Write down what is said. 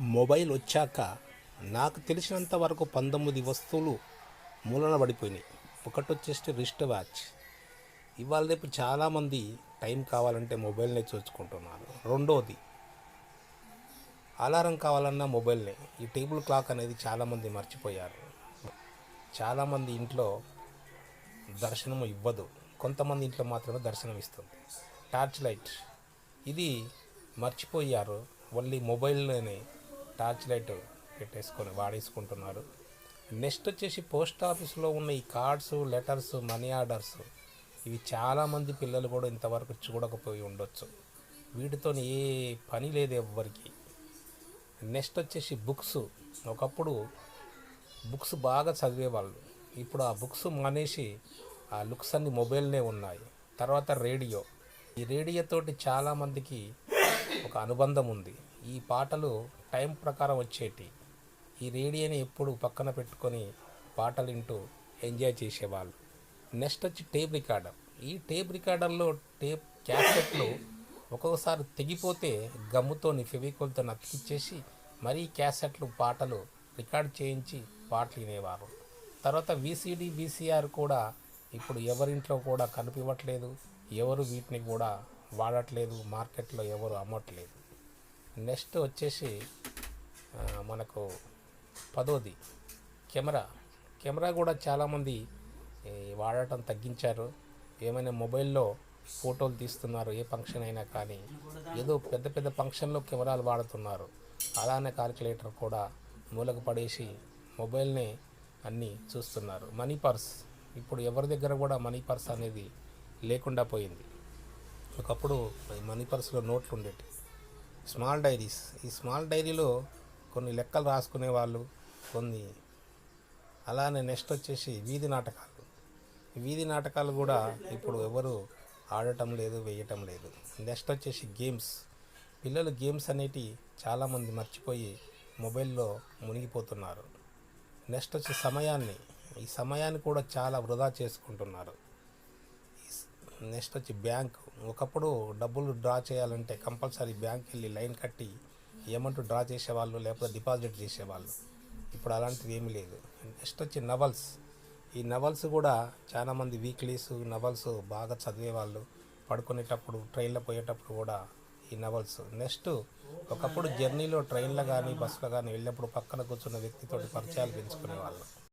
Mobile వచ్చాక నాకు తెలిసినంత వరకు పంతొమ్మిది వస్తువులు మూలన పడిపోయినాయి. ఒకటి వచ్చేసి రిస్ట్ వాచ్. ఇవాళ రేపు చాలామంది టైం కావాలంటే మొబైల్నే చూసుకుంటున్నారు. రెండోది అలారం కావాలన్నా మొబైల్నే. ఈ టేబుల్ క్లాక్ అనేది చాలామంది మర్చిపోయారు. చాలామంది ఇంట్లో దర్శనం ఇవ్వదు. కొంతమంది ఇంట్లో మాత్రమే దర్శనం ఇస్తుంది. Torch light. ఇది మర్చిపోయారు. ఓన్లీ మొబైల్లోనే టార్చ్ లైట్ పెట్టేసుకొని వాడేసుకుంటున్నారు. నెక్స్ట్ వచ్చేసి పోస్ట్ ఆఫీస్లో ఉన్న ఈ కార్డ్స్ లెటర్స్ మనీ ఆర్డర్స్ ఇవి చాలామంది పిల్లలు కూడా ఇంతవరకు చూడకపోయి ఉండొచ్చు. వీటితో ఏ పని లేదు ఎవ్వరికి. నెక్స్ట్ వచ్చేసి బుక్స్. ఒకప్పుడు బుక్స్ బాగా చదివేవాళ్ళు. ఇప్పుడు ఆ బుక్స్ మానేసి ఆ లుక్స్ అన్ని మొబైల్నే ఉన్నాయి. తర్వాత రేడియో. ఈ రేడియోతోటి చాలామందికి ఒక అనుబంధం ఉంది. ఈ పాటలు టైం ప్రకారం వచ్చేటి. ఈ రేడియోని ఎప్పుడు పక్కన పెట్టుకొని పాటలు వింటూ ఎంజాయ్ చేసేవాళ్ళు. నెక్స్ట్ వచ్చి టేప్ రికార్డర్. ఈ టేప్ రికార్డర్లో టేప్ క్యాసెట్లు ఒక్కొక్కసారి తెగిపోతే గమ్ముతోని ఫెవికోల్తో నతికిచ్చేసి మరీ క్యాసెట్లు పాటలు రికార్డ్ చేయించి పాటలు వినేవారు. తర్వాత వీసీడీ వీసీఆర్ కూడా ఇప్పుడు ఎవరింట్లో కూడా కనిపించట్లేదు ఎవరు వీటిని కూడా వాడట్లేదు మార్కెట్లో ఎవరు అమ్మట్లేదు. నెక్స్ట్ వచ్చేసి మనకు పదోది కెమెరా. కెమెరా కూడా చాలామంది వాడటం తగ్గించారు. ఏమైనా మొబైల్లో ఫోటోలు తీస్తున్నారు ఏ ఫంక్షన్ అయినా కానీ. ఏదో పెద్ద పెద్ద ఫంక్షన్లో కెమెరాలు వాడుతున్నారు. అలానే కాలిక్యులేటర్ కూడా మూలకు పడేసి మొబైల్ని అన్నీ చూస్తున్నారు. Money purse. ఇప్పుడు ఎవరి దగ్గర కూడా మనీ పర్స్ అనేది లేకుండా పోయింది. ఒకప్పుడు మనీ పర్స్లో నోట్లు ఉండేవి స్మాల్ డైరీస్. ఈ స్మాల్ డైరీలో కొన్ని లెక్కలు రాసుకునే వాళ్ళు కొన్ని అలానే నెక్స్ట్ వచ్చేసి వీధి నాటకాలు. వీధి నాటకాలు కూడా ఇప్పుడు ఎవరు ఆడటం లేదు వేయటం లేదు. నెక్స్ట్ వచ్చేసి గేమ్స్. పిల్లలు గేమ్స్ అనేటి చాలామంది మర్చిపోయి మొబైల్లో మునిగిపోతున్నారు. నెక్స్ట్ వచ్చి సమయాన్ని. ఈ సమయాన్ని కూడా చాలా వృధా చేసుకుంటున్నారు. నెక్స్ట్ వచ్చి బ్యాంక్. ఒకప్పుడు డబ్బులు డ్రా చేయాలంటే కంపల్సరీ బ్యాంక్ వెళ్ళి లైన్ కట్టి ఏమంటూ డ్రా చేసేవాళ్ళు లేకపోతే డిపాజిట్ చేసేవాళ్ళు. ఇప్పుడు అలాంటిది ఏమీ లేదు. నెక్స్ట్ వచ్చి నవల్స్. ఈ నవల్స్ కూడా చాలామంది వీక్లీస్ నవల్స్ బాగా చదివేవాళ్ళు. పడుకునేటప్పుడు ట్రైన్లో పోయేటప్పుడు కూడా ఈ నవల్స్. నెక్స్ట్ ఒకప్పుడు జర్నీలో ట్రైన్లో కానీ బస్సులో కానీ వెళ్ళినప్పుడు పక్కన కూర్చున్న వ్యక్తితోటి పరిచయాలు పెంచుకునేవాళ్ళు.